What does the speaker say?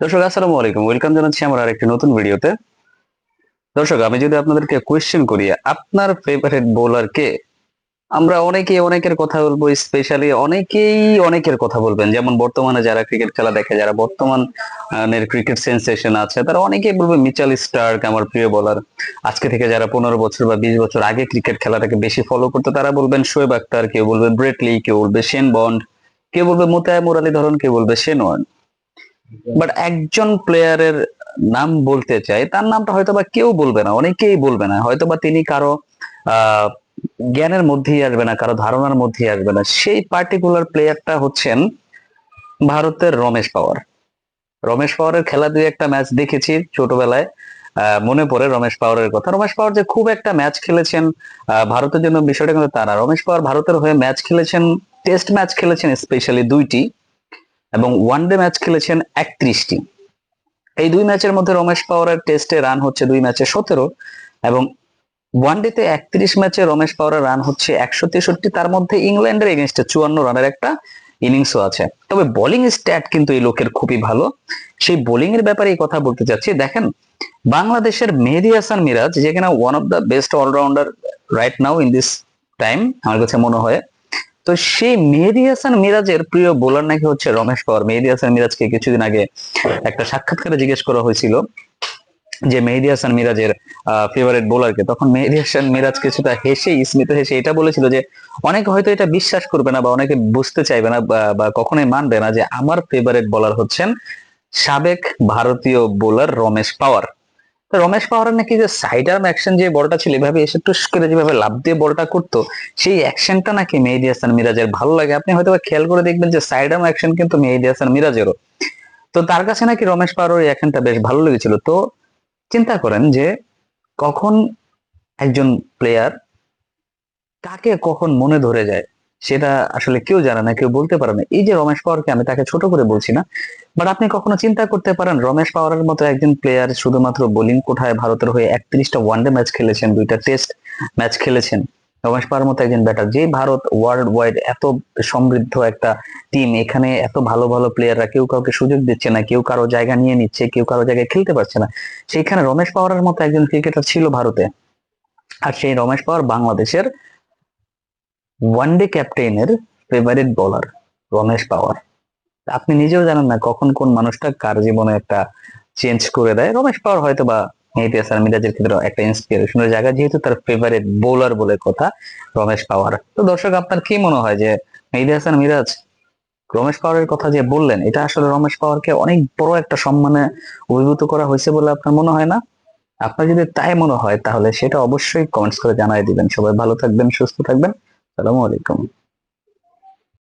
দর্শক, আসসালামু আলাইকুম। ওয়েলকাম জানাচ্ছি আমার আরেকটি নতুন ভিডিওতে। দর্শক, আমি যদি আপনাদেরকে কোয়েশ্চেন করি, আপনার ফেভারিট বোলার কে? আমরা অনেকেই অনেকের কথা বলব স্পেশালি অনেকেই অনেকের কথা বলবেন। যেমন বর্তমানে যারা ক্রিকেট খেলা দেখে, যারা বর্তমান ক্রিকেট সেন্সেশন আছে, তারা অনেকেই বলবে মিচাল স্টার্ক আমার প্রিয় বোলার আজকে থেকে যারা পনেরো বছর বা বিশ বছর আগে ক্রিকেট খেলাটাকে বেশি ফলো করতো, তারা বলবেন শোয়েব আক্তার কেউ বলবে ব্রেটলি কেউ বলবে শেন বন্ড কেউ বলবে মোতায়েমুর আলী ধরন কেউ বলবে শেন ওয়ার্ন বাট একজন প্লেয়ারের নাম বলতে চাই, তার নামটা হয়তো বা কেউ বলবে না, অনেকেই বলবে না। হয়তো বা তিনি কারও জ্ঞানের মধ্যেই আসবে না, কারও ধারণার মধ্যেই আসবে না। সেই পার্টিকুলার প্লেয়ারটা হচ্ছেন ভারতের রমেশ পাওয়ার। রমেশ পাওয়ারের খেলা দুই একটা ম্যাচ দেখেছি ছোটবেলায়। মনে পড়ে রমেশ পাওয়ারের কথা। রমেশ পাওয়ার যে খুব একটা ম্যাচ খেলেছেন ভারতের জন্য বিষয়টা কিন্তু তা না। রমেশ পাওয়ার ভারতের হয়ে ম্যাচ খেলেছেন টেস্ট ম্যাচ খেলেছেন স্পেশালি দুইটি। এবং ওয়ানডে ম্যাচ খেলেছেন একত্রিশটি এই দুই ম্যাচের মধ্যে রমেশ পাওয়ারের টেস্টে রান হচ্ছে দুই ম্যাচে সতেরো এবং ওয়ানডেতে একত্রিশ ম্যাচে রমেশ পাওয়ারের রান হচ্ছে একশো তেষট্টি। তার মধ্যে ইংল্যান্ডের এগেনস্টে চুয়ান্ন রানের একটা ইনিংসও আছে। তবে বোলিং স্ট্যাট কিন্তু এই লোকের খুবই ভালো। সেই বোলিং এর ব্যাপারে এই কথা বলতে চাচ্ছি। দেখেন, বাংলাদেশের মেহেদি হাসান মিরাজ, যে কিনা one of the best allrounder right now in this time আমার কাছে মনে হয় তো সেই মেহেদি হাসান মিরাজের প্রিয় বোলার নাকি হচ্ছে রমেশ পাওয়ার মেহেদি হাসান মিরাজকে কিছুদিন আগে একটা সাক্ষাৎকারে জিজ্ঞেস করা হয়েছিল যে মেহেদি হাসান মিরাজের ফেভারিট বোলারকে তখন মেহেদি হাসান মিরাজ কিছুটা হেসে, স্মিত হেসে এটা বলেছিল যে, অনেকে হয়তো এটা বিশ্বাস করবে না বা অনেকে বুঝতে চাইবে না বা কখনোই মানবে না যে আমার ফেভারিট বোলার হচ্ছেন সাবেক ভারতীয় বোলার রমেশ পাওয়ার। তো রমেশ পাওয়ারের নাকি যে সাইড আর্ম অ্যাকশন যে বলটা ছিল, এভাবে এসে টুস করে যেভাবে লাভ দিয়ে বলটা করতো, সেই অ্যাকশনটা নাকি মেহেদি হাসান মিরাজের ভালো লাগে। আপনি হয়তো খেয়াল করে দেখবেন যে সাইড আর্ম অ্যাকশন কিন্তু মেহেদি হাসান মিরাজেরও। তো তার কাছে নাকি রমেশ পাওয়ার এই অ্যাকশনটা বেশ ভালো লেগেছিল। তো চিন্তা করেন যে কখন একজন প্লেয়ার কাকে কখন মনে ধরে যায়? সেটা আসলে কেউ জানে না, কেউ বলতে পারে না। এই যে রমেশ পাওয়ারকে আমি তাকে ছোট করে বলছি না বাট আপনি কখনো চিন্তা করতে পারেন, রমেশ পাওয়ারের মতো একজন প্লেয়ার শুধুমাত্র বোলিং কোঠায় ভারতের হয়ে একত্রিশটা ওয়ানডে ম্যাচ খেলেছেন, দুইটা টেস্ট ম্যাচ খেলেছেন। রমেশ পাওয়ার মতো একজন ব্যাটার যে ভারত ওয়ার্ল্ড ওয়াইড এত সমৃদ্ধ একটা টিম এখানে এত ভালো ভালো প্লেয়াররা কেউ কাউকে সুযোগ দিচ্ছে না, কেউ কারও জায়গা নিয়ে নিচ্ছে, কেউ কারও জায়গায় খেলতে পারছে না। সেইখানে রমেশ পাওয়ারের মতো একজন ক্রিকেটার ছিল ভারতে। আর সেই রমেশ পাওয়ার বাংলাদেশের ওয়ানডে ক্যাপ্টেনের ফেভারিট বোলার রমেশ পাওয়ার আপনি নিজেও জানেন না কখন কোন মানুষটা কার জীবনে একটা চেঞ্জ করে দেয়। রমেশ পাওয়ার হয়তো বা মেহেদি হাসান মিরাজের ক্ষেত্রে একটা ইন্সপিরেশনের জায়গা, যেহেতু তার ফেভারিট বোলার বলে কথা রমেশ পাওয়ার। তো দর্শক, আপনার কি মনে হয় যে মেহেদি হাসান মিরাজ রমেশ পাওয়ারের কথা যে বললেন, এটা আসলে রমেশ পাওয়ারকে অনেক বড় একটা সম্মানে অভিভূত করা হয়েছে বলে আপনার মনে হয় না? আপনার যদি তাই মনে হয়, তাহলে সেটা অবশ্যই কমেন্টস করে জানাই দিবেন। সবাই ভালো থাকবেন, সুস্থ থাকবেন। সালামু আলাইকুম।